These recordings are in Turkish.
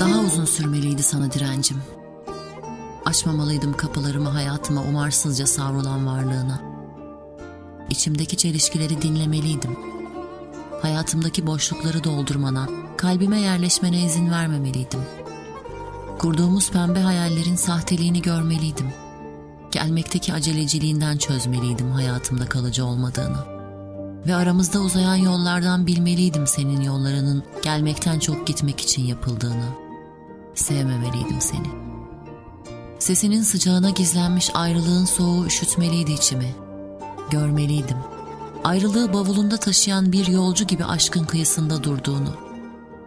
Daha uzun sürmeliydi sana direncim. Açmamalıydım kapılarımı hayatıma umarsızca savrulan varlığına. İçimdeki çelişkileri dinlemeliydim. Hayatımdaki boşlukları doldurmana, kalbime yerleşmene izin vermemeliydim. Kurduğumuz pembe hayallerin sahteliğini görmeliydim. Gelmekteki aceleciliğinden çözmeliydim hayatımda kalıcı olmadığını. Ve aramızda uzayan yollardan bilmeliydim senin yollarının gelmekten çok gitmek için yapıldığını. Sevmemeliydim seni. Sesinin sıcağına gizlenmiş ayrılığın soğuğu üşütmeliydi içimi. Görmeliydim. Ayrılığı bavulunda taşıyan bir yolcu gibi aşkın kıyısında durduğunu.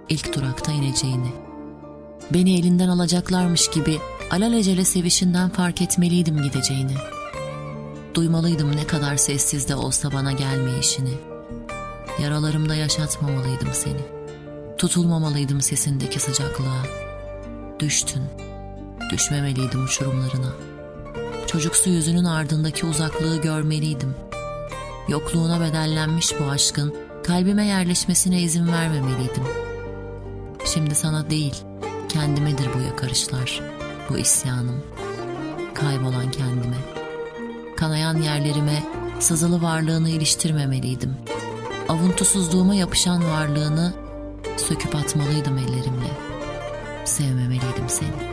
İlk durakta ineceğini. Beni elinden alacaklarmış gibi alelacele sevişinden fark etmeliydim gideceğini. Duymalıydım ne kadar sessiz de olsa bana gelmeyişini. Yaralarımda yaşatmamalıydım seni. Tutulmamalıydım sesindeki sıcaklığa. Düştün. Düşmemeliydim uçurumlarına. Çocuksu yüzünün ardındaki uzaklığı görmeliydim. Yokluğuna bedellenmiş bu aşkın kalbime yerleşmesine izin vermemeliydim. Şimdi sana değil, kendimedir bu yakarışlar, bu isyanım. Kaybolan kendime. Kanayan yerlerime sızılı varlığını iliştirmemeliydim. Avuntusuzluğuma yapışan varlığını söküp atmalıydım ellerimle. Sevmemeliydim seni.